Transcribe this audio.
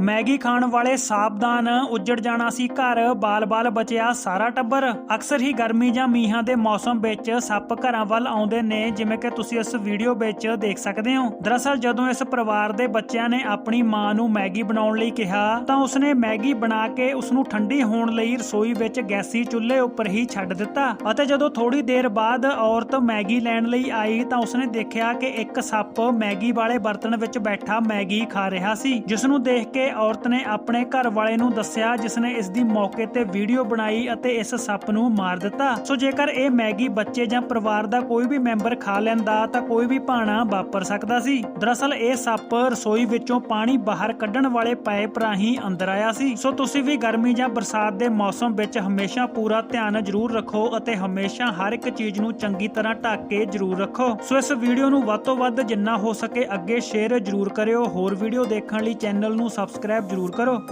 Maggi ਖਾਣ ਵਾਲੇ ਸਾਵਧਾਨ ਉੱਜੜ ਜਾਣਾ ਸੀ ਘਰ। ਬਾਲ-ਬਾਲ ਬਚਿਆ ਸਾਰਾ ਟੱਬਰ। ਅਕਸਰ ਹੀ ਗਰਮੀ ਜਾਂ ਮੀਂਹਾਂ ਦੇ ਮੌਸਮ ਵਿੱਚ ਸੱਪ ਘਰਾਂ ਵੱਲ ਆਉਂਦੇ ਨੇ, ਜਿਵੇਂ ਕਿ ਤੁਸੀਂ ਇਸ ਵੀਡੀਓ ਵਿੱਚ ਦੇਖ ਸਕਦੇ ਹੋ। ਦਰਅਸਲ ਜਦੋਂ ਇਸ ਪਰਿਵਾਰ ਦੇ ਬੱਚਿਆਂ ਨੇ ਆਪਣੀ ਮਾਂ ਨੂੰ ਮੈਗੀ ਬਣਾਉਣ ਲਈ ਕਿਹਾ, ਤਾਂ ਉਸਨੇ ਮੈਗੀ ਬਣਾ ਕੇ ਉਸ ਨੂੰ ਠੰਡੀ ਹੋਣ ਲਈ ਰਸੋਈ ਵਿੱਚ ਗੈਸੀ ਚੁੱਲ੍ਹੇ ਉੱਪਰ ਹੀ ਛੱਡ ਦਿੱਤਾ। ਅਤੇ ਜਦੋਂ ਥੋੜੀ ਦੇਰ ਬਾਅਦ ਔਰਤ ਮੈਗੀ ਲੈਣ ਲਈ ਆਈ, ਤਾਂ ਉਸਨੇ ਦੇਖਿਆ ਕਿ ਇੱਕ ਸੱਪ ਮੈਗੀ ਵਾਲੇ ਬਰਤਨ ਵਿੱਚ ਬੈਠਾ ਮੈਗੀ ਖਾ ਰਿਹਾ ਸੀ ਜਿਸ ਨੂੰ ਦੇਖ ਕੇ ਔਰਤ ਨੇ ਆਪਣੇ ਘਰ ਵਾਲੇ ਨੂੰ ਦੱਸਿਆ ਜਿਸ ਨੇ ਇਸ ਦੀ ਮੌਕੇ ਤੇ ਵੀਡੀਓ ਬਣਾਈ ਅਤੇ ਇਸ ਸੱਪ ਨੂੰ ਮਾਰ ਦਿੱਤਾ। ਸੋ ਜੇਕਰ ਇਹ ਮੈਗੀ ਬੱਚੇ ਜਾਂ ਪਰਿਵਾਰ ਦਾ ਕੋਈ ਵੀ ਮੈਂਬਰ ਖਾ ਲੈਂਦਾ, ਤਾਂ ਕੋਈ ਵੀ ਭਾਣਾ ਵਾਪਰ ਸਕਦਾ ਸੀ। ਦਰਅਸਲ, ਇਹ ਸੱਪ ਰਸੋਈ ਵਿੱਚੋਂ ਪਾਣੀ ਬਾਹਰ ਕੱਢਣ ਵਾਲੇ ਪਾਈਪ ਰਾਹੀਂ ਅੰਦਰ ਆਇਆ ਸੀ। ਸੋ ਤੁਸੀਂ ਵੀ ਗਰਮੀ ਜਾਂ ਬਰਸਾਤ ਦੇ ਮੌਸਮ ਵਿੱਚ ਹਮੇਸ਼ਾ ਪੂਰਾ ਧਿਆਨ ਜ਼ਰੂਰ ਰੱਖੋ ਅਤੇ ਹਮੇਸ਼ਾ ਹਰ ਇੱਕ ਚੀਜ਼ ਨੂੰ ਚੰਗੀ ਤਰ੍ਹਾਂ ਢੱਕ ਕੇ ਜ਼ਰੂਰ ਰੱਖੋ। ਸੋ ਇਸ ਵੀਡੀਓ ਨੂੰ ਵੱਧ ਤੋਂ ਵੱਧ ਜਿੰਨਾ ਹੋ ਸਕੇ ਅੱਗੇ ਸ਼ੇਅਰ ਜ਼ਰੂਰ ਕਰਿਓ। ਹੋਰ ਵੀਡੀਓ ਦੇਖਣ ਲਈ ਚੈਨਲ ਨੂੰ ਸਬਸਕ੍ਰਾਈਬ ਜ਼ਰੂਰ ਕਰੋ।